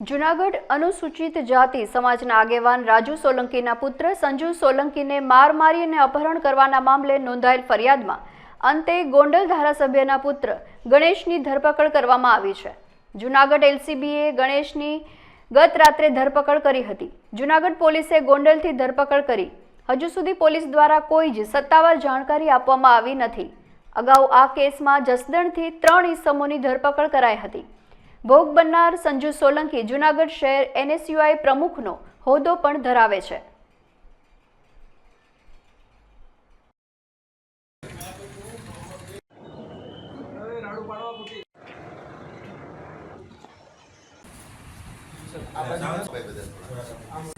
જુનાગઢ અનુસૂચિત જાતિ સમાજના આગેવાન રાજુ સોલંકીના પુત્ર સંજુ સોલંકીને માર મારી અને અપહરણ કરવાના મામલે નોંધાયેલ ફરિયાદમાં અંતે ગોંડલ ધારાસભ્યના પુત્ર ગણેશની ધરપકડ કરવામાં આવી છે. જુનાગઢ એલસીબીએ ગણેશની ગત રાત્રે ધરપકડ કરી હતી. જુનાગઢ પોલીસે ગોંડલથી ધરપકડ કરી. હજુ સુધી પોલીસ દ્વારા કોઈ જ સત્તાવાર જાણકારી આપવામાં આવી નથી. અગાઉ આ કેસમાં જસદણથી ત્રણ ઇસમોની ધરપકડ કરાઈ હતી. ભોગ બનનાર સંજુ સોલંકી જુનાગઢ શહેર એનએસયુઆઈ પ્રમુખનો હોદ્દો પણ ધરાવે છે. હવે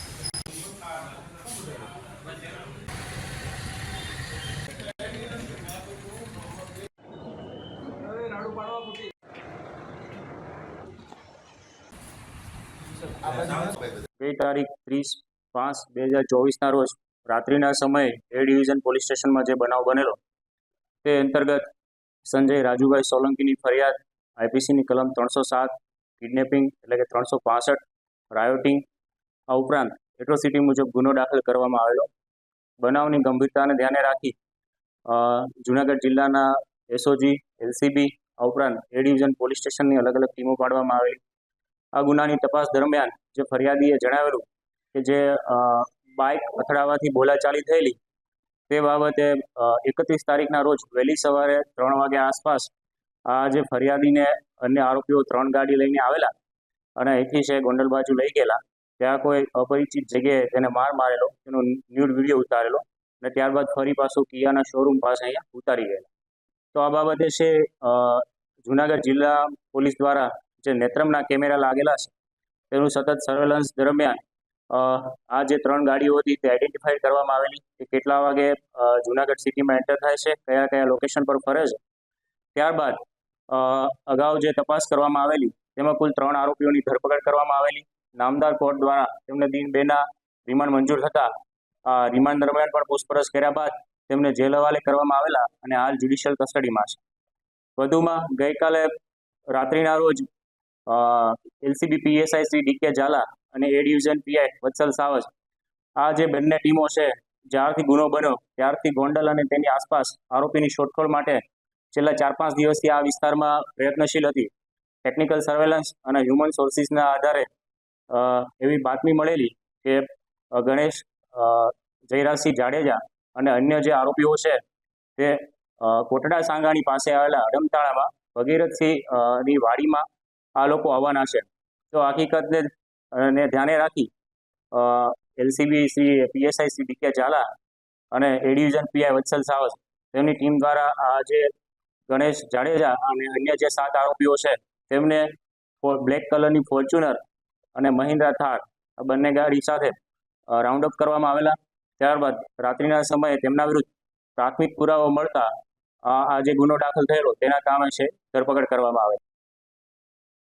બે તારીખ ત્રીસ પાંચ બે હજાર ચોવીસના રોજ રાત્રિના સમયે એ ડિવિઝન પોલીસ સ્ટેશનમાં જે બનાવ બનેલો, તે અંતર્ગત સંજય રાજુભાઈ સોલંકીની ફરિયાદ, આઈપીસીની કલમ ત્રણસો સાત, કિડનેપિંગ એટલે કે ત્રણસો પાસઠ, રાયોટિંગ, આ ઉપરાંત એટ્રોસિટી મુજબ ગુનો દાખલ કરવામાં આવેલો. બનાવની ગંભીરતાને ધ્યાને રાખી જૂનાગઢ જિલ્લાના એસઓજી, એલસીબી, આ ઉપરાંત એ ડિવિઝન પોલીસ સ્ટેશનની અલગ અલગ ટીમો પાડવામાં આવેલી. આ ગુનાની તપાસ દરમિયાન જે ફરિયાદીએ જણાવેલું કે જે બાઇક અથડાવાથી બોલાચાલી થયેલી, તે બાબતે એકત્રીસ તારીખના રોજ વહેલી સવારે ત્રણ વાગ્યા આસપાસ આ જે ફરિયાદીને અન્ય આરોપીઓ ત્રણ ગાડી લઈને આવેલા અને અહીંથી છે ગોંડલ બાજુ લઈ ગયેલા. ત્યાં કોઈ અપરિચિત જગ્યાએ તેને માર મારેલો, તેનો ન્યૂડ વીડિયો ઉતારેલો અને ત્યારબાદ ફરી પાછું કિયાના શોરૂમ પાસે અહીંયા ઉતારી ગયેલા. તો આ બાબતે છે જુનાગઢ જિલ્લા પોલીસ દ્વારા જે નેત્રમના કેમેરા લાગેલા છે, તેનું સતત સર્વેલન્સ દરમિયાન આ જે ત્રણ ગાડીઓ હતી તે આઈડેન્ટિફાઈ કરવામાં આવેલી કે કેટલા વાગે જુનાગઢ સિટીમાં એન્ટર થાય છે, કયા કયા લોકેશન પર ફરે છે. ત્યારબાદ અગાઉ જે તપાસ કરવામાં આવેલી, તેમાં કુલ ત્રણ આરોપીઓની ધરપકડ કરવામાં આવેલી નામદાર કોર્ટ દ્વારા તેમને દિન બેના રિમાન્ડ મંજૂર થતા રિમાન્ડ દરમિયાન પણ પૂછપરછ કર્યા બાદ તેમને જેલ હવાલે કરવામાં આવેલા અને હાલ જ્યુડિશિયલ કસ્ટડીમાં છે. વધુમાં ગઈકાલે રાત્રિના રોજ LCB PSI Shri DK Zala અને એ ડિવિઝન પીઆઈ વત્સલ સાવજ, આ જે બંને ટીમો છે, જ્યારથી ગુનો બન્યો, ત્યારથી ગોંડલ અને તેની આસપાસ આરોપીની શોધખોળ માટે છેલ્લા ચાર પાંચ દિવસથી આ વિસ્તારમાં પ્રયત્નશીલ હતી. ટેકનિકલ સર્વેલન્સ અને હ્યુમન સોર્સિસના આધારે એવી બાતમી મળેલી કે ગણેશ જયરાજસિંહ જાડેજા અને અન્ય જે આરોપીઓ છે, તે કોટડા સાંગાણી પાસે આવેલા અડમતાળામાં ભગીરથસિંહની વાડીમાં આ લોકો આવવાના છે. તો હકીકતને, ને ધ્યાને રાખી LCB Shri, PSI Shri DK Zala અને એ પીઆઈ વત્સલ સાવસ તેમની ટીમ દ્વારા આ જે ગણેશ જાડેજા અને અન્ય જે સાત આરોપીઓ છે, તેમને બ્લેક કલરની ફોર્ચ્યુનર અને મહિન્દ્રા થાર આ બંને ગાડી સાથે રાઉન્ડ અપ કરવામાં આવેલા. ત્યારબાદ રાત્રિના સમયે તેમના વિરુદ્ધ પ્રાથમિક પુરાવો મળતા, આ જે ગુનો દાખલ થયેલો, તેના કામે છે, ધરપકડ કરવામાં આવે.